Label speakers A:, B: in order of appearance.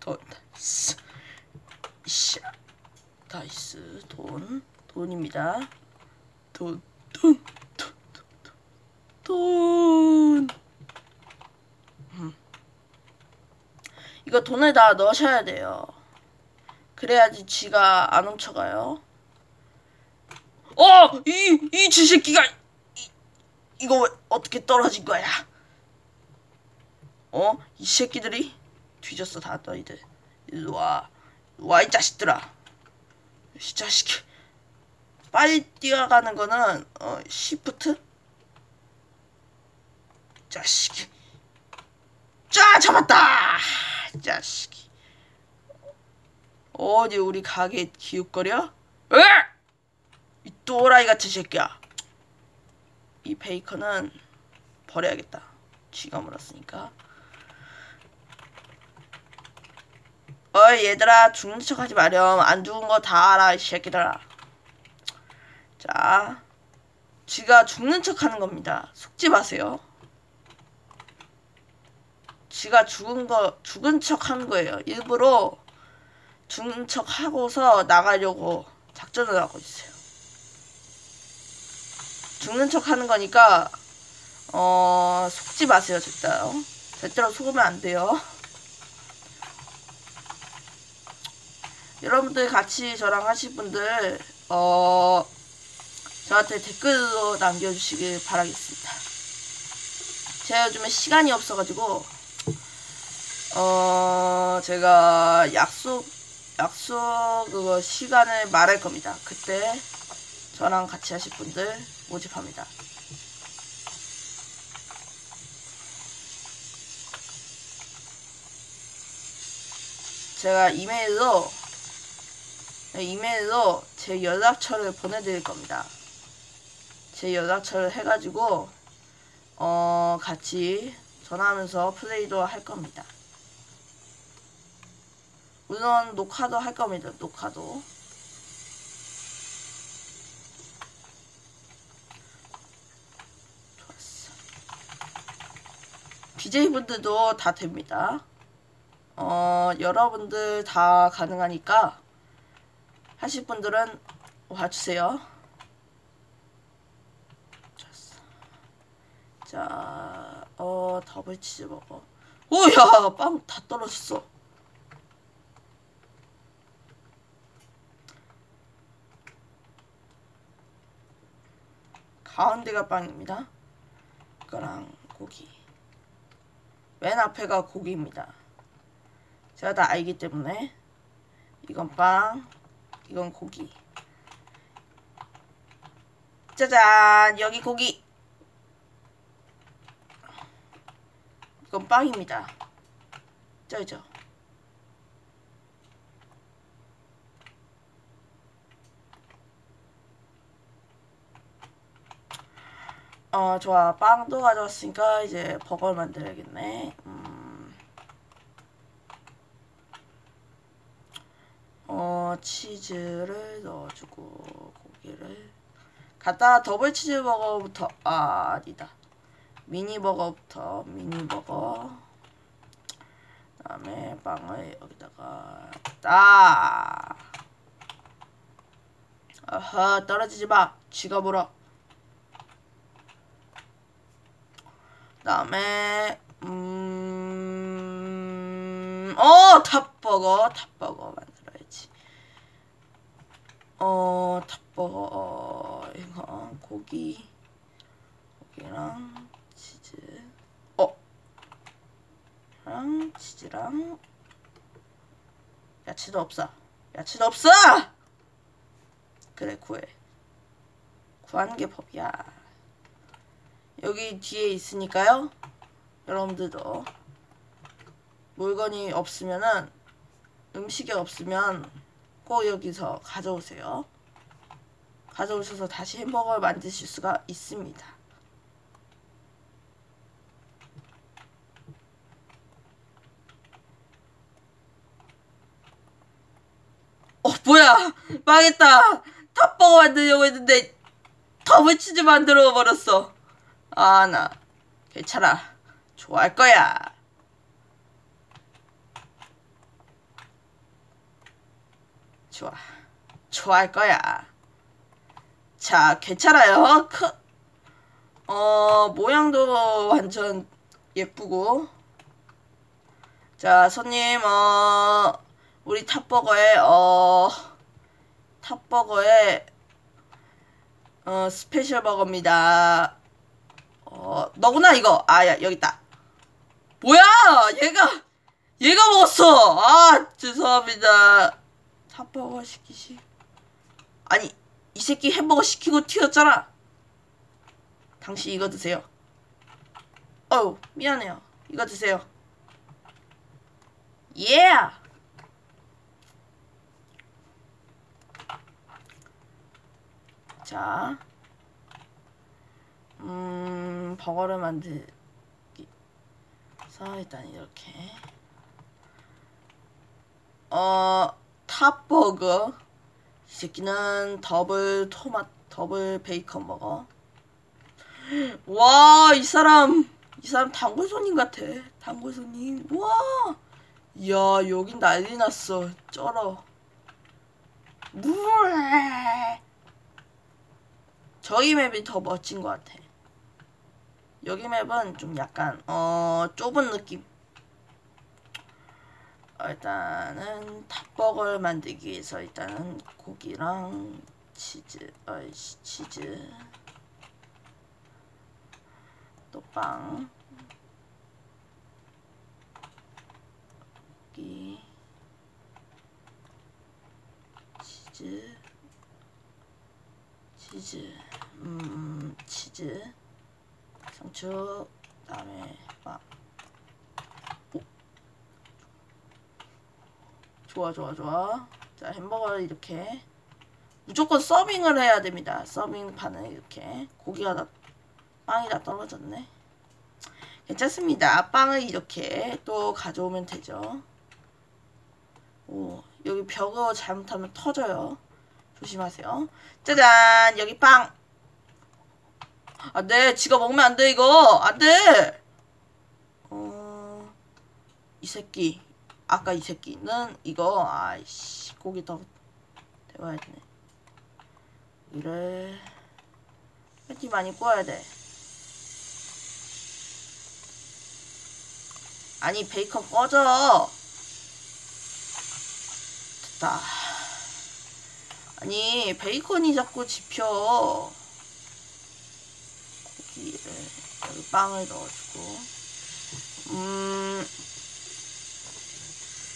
A: 돈 다이스. 샤 다이스. 돈. 돈입니다. 돈. 돈. 돈. 돈. 음. 이거 돈을 다 넣으셔야 돼요. 그래야지 쥐가 안 훔쳐가요. 어! 이, 이 쥐새끼가 이, 이거 왜 어떻게 떨어진 거야? 어? 이 새끼들이 뒤졌어 다 너희들 일로 와. 와 이 자식들아. 이 자식이. 빨리 뛰어가는 거는 어 시프트? 자식이. 자 잡았다. 자식이. 어디 우리 가게 기웃거려? 에! 이 또라이 같은 새끼야. 이 베이컨은 버려야겠다. 쥐가 물었으니까. 어이 얘들아 죽는 척 하지 마렴. 안 죽은 거 다 알아 이 새끼들아. 자 쥐가 죽는 척 하는 겁니다. 속지 마세요. 쥐가 죽은 거 죽은 척 하는 거예요. 일부러 죽는 척 하고서 나가려고 작전을 하고 있어요. 죽는 척 하는 거니까 어 속지 마세요 절대로. 절대로 속으면 안 돼요 여러분들 같이 저랑 하실 분들 어 저한테 댓글로 남겨주시길 바라겠습니다. 제가 요즘에 시간이 없어가지고 어 제가 약속 약속 그거 시간을 말할 겁니다. 그때 저랑 같이 하실 분들 모집합니다. 제가 이메일로 네, 이메일로 제 연락처를 보내드릴 겁니다. 제 연락처를 해가지고 어 같이 전화하면서 플레이도 할 겁니다. 물론 녹화도 할 겁니다. 녹화도. 좋았어. BJ분들도 다 됩니다. 어, 여러분들 다 가능하니까 하실 분들은 와주세요. 자, 어, 더블 치즈버거. 오야, 빵 다 떨어졌어. 가운데가 빵입니다. 이거랑 고기. 맨 앞에가 고기입니다. 제가 다 알기 때문에 이건 빵, 이건 고기. 짜잔! 여기 고기! 이건 빵입니다. 쩔죠? 어, 좋아. 빵도 가져왔으니까 이제 버거를 만들어야겠네. 음. 어, 치즈를 넣어주고, 고기를. 갖다 더블 치즈버거부터, 아, 아니다. 미니버거부터, 미니버거. 그 다음에 빵을 여기다가, 딱! 아하, 떨어지지 마. 쥐가 물어. 다음에 음... 어 탑버거 탑버거 어 탑버거 어, 이거 고기 고기랑 치즈. 어랑 치즈랑 야채도 없어. 야채도 없어! 그래 구해. 구하는 게 법이야. 여기 뒤에 있으니까요. 여러분들도 물건이 없으면은 음식이 없으면 꼭 여기서 가져오세요. 가져오셔서 다시 햄버거를 만드실 수가 있습니다. 어 뭐야 망했다 탑버거 만들려고 했는데 더블치즈 만들어 버렸어 아, 나 괜찮아. 좋아할 거야. 좋아. 좋아할 거야. 자, 괜찮아요. 크, 어, 모양도 완전 예쁘고. 자, 손님, 어, 우리 탑버거에, 어, 탑버거에, 어, 스페셜 버거입니다. 어, 너구나, 이거. 아, 야, 여기 있다. 뭐야! 얘가, 얘가 먹었어! 아, 죄송합니다. 탑버거 시키시. 아니, 이 새끼 햄버거 시키고 튀었잖아. 당신 이거 드세요. 어우, 미안해요. 이거 드세요. 예! Yeah! 자, 음, 버거를 만들기. 자, 일단 이렇게. 어, 탑버거. 이 새끼는 더블 토마, 더블 베이컨 버거. 와, 이 사람, 이 사람 단골 손님 같아. 단골 손님. 와, 이야, 여긴 난리 났어. 쩔어. 우에. 저희 맵이 더 멋진 것 같아. 여기 맵은 좀 약간 어 좁은 느낌. 어, 일단은 탑버거를 만들기 위해서 일단은 고기랑 치즈, 어이씨 치즈, 또 빵, 고기, 치즈, 치즈, 음, 치즈, 상추, 그다음에 빵. 좋아, 좋아, 좋아. 자, 햄버거를 이렇게 무조건 서빙을 해야 됩니다. 서빙 판을 이렇게 고기가 다 빵이 다 떨어졌네. 괜찮습니다. 빵을 이렇게 또 가져오면 되죠. 오, 여기 벽을 잘못하면 터져요. 조심하세요. 짜잔! 여기 빵! 안 돼. 지가 먹으면 안 돼, 이거. 안 돼! 어, 이 새끼. 아까 이 새끼는 이거, 아이씨. 고기 더 데워야 되네. 이래. 패티 많이 구워야 돼. 아니, 베이컨 꺼져! 됐다. 아니, 베이컨이 자꾸 집혀. 고기를, 여기 빵을 넣어주고. 음,